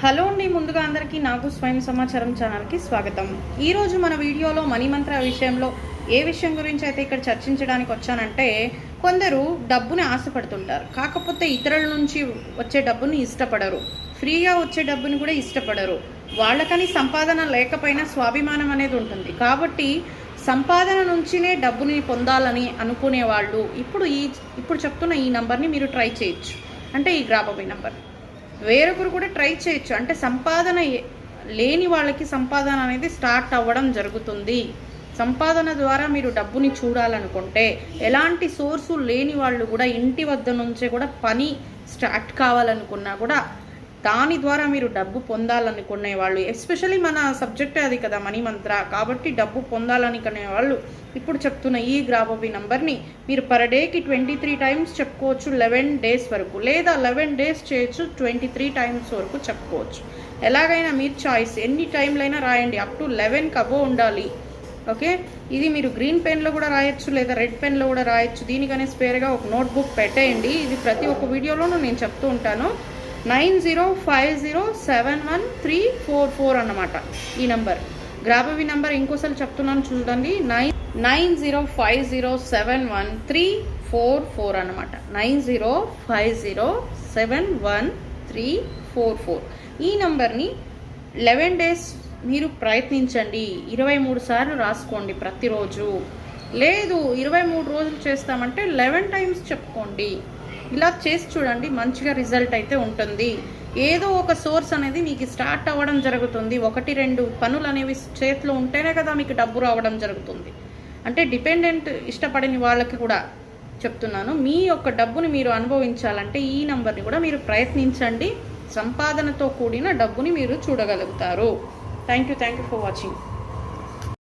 Hello అండి ముందుగా అందరికీ నాకు స్వయం సమాచారం ఛానల్కి స్వాగతం. ఈరోజు మన వీడియోలో మణిమంత్ర విషయంలో ఏ విషయం గురించి అయితే ఇక్కడ చర్చించడానికి వచ్చానంటే కొందరు డబ్బుని ఆశపడుతుంటారు. కాకపోతే ఇతరుల నుంచి వచ్చే డబ్బుని ఇష్టపడరు. ఫ్రీగా వచ్చే డబ్బుని కూడా ఇష్టపడరు. వాళ్ళకని సంపాదన లేకపోయినా స్వాభిమానం అనేది ఉంటుంది. కాబట్టి సంపాదన నుంచినే డబ్బుని పొందాలని అనుకునే వాళ్ళు ఇప్పుడు ఈ ఇప్పుడు చెప్తున్న ఈ నంబర్ని మీరు ట్రై చేయొచ్చు. అంటే ఈ గ్రాబోబీ నంబర్ వేరొకరు కూడా ట్రై చేయొచ్చు. అంటే సంపాదన లేని వాళ్ళకి సంపాదన అనేది స్టార్ట్ అవ్వడం జరుగుతుంది. సంపాదన ద్వారా మీరు డబ్బుని చూడాలనుకుంటే ఎలాంటి సోర్సు లేని వాళ్ళు కూడా ఇంటి వద్ద నుంచే కూడా పని స్టార్ట్ కావాలనుకున్నా కూడా దాని ద్వారా మీరు డబ్బు పొందాలనుకునే వాళ్ళు ఎస్పెషల్లీ మన సబ్జెక్టే అది కదా మనీ మంత్ర. కాబట్టి డబ్బు పొందాలనుకునే వాళ్ళు ఇప్పుడు చెప్తున్న ఈ గ్రాబోబీ నంబర్ని మీరు పర్ డేకి ట్వంటీ త్రీ టైమ్స్ చెప్పుకోవచ్చు లెవెన్ డేస్ వరకు. లేదా లెవెన్ డేస్ చేయొచ్చు ట్వంటీ త్రీ టైమ్స్ వరకు చెప్పుకోవచ్చు. ఎలాగైనా మీరు చాయిస్ ఎన్ని టైంలైనా రాయండి. అప్ టు లెవెన్కి అబో ఉండాలి. ఓకే? ఇది మీరు గ్రీన్ పెన్లో కూడా రాయొచ్చు లేదా రెడ్ పెన్లో కూడా రాయొచ్చు. దీనికనే స్పేర్గా ఒక నోట్బుక్ పెట్టేయండి. ఇది ప్రతి ఒక్క వీడియోలోనూ నేను చెప్తూ ఉంటాను. Nine zero five zero seven one three four four అన్నమాట ఈ నంబర్. గ్రాబవి నంబర్ ఇంకోసారి చెప్తున్నాను చూడండి. Nine nine zero five zero seven one three four four అన్నమాట. Nine zero five zero seven one three four four. ఈ నంబర్ని లెవెన్ డేస్ మీరు ప్రయత్నించండి. ఇరవై మూడు సార్లు రాసుకోండి ప్రతిరోజు. లేదు ఇరవై మూడు రోజులు చేస్తామంటే లెవెన్ టైమ్స్ చెప్పుకోండి. ఇలా చేసి చూడండి మంచిగా రిజల్ట్ అయితే ఉంటుంది. ఏదో ఒక సోర్స్ అనేది మీకు స్టార్ట్ అవ్వడం జరుగుతుంది. ఒకటి రెండు పనులు అనేవి చేతిలో ఉంటేనే కదా మీకు డబ్బు రావడం జరుగుతుంది. అంటే డిపెండెంట్ ఇష్టపడని వాళ్ళకి కూడా చెప్తున్నాను. మీ యొక్క డబ్బుని మీరు అనుభవించాలంటే ఈ నంబర్ని కూడా మీరు ప్రయత్నించండి. సంపాదనతో కూడిన డబ్బుని మీరు చూడగలుగుతారు. Thank you thank you for watching.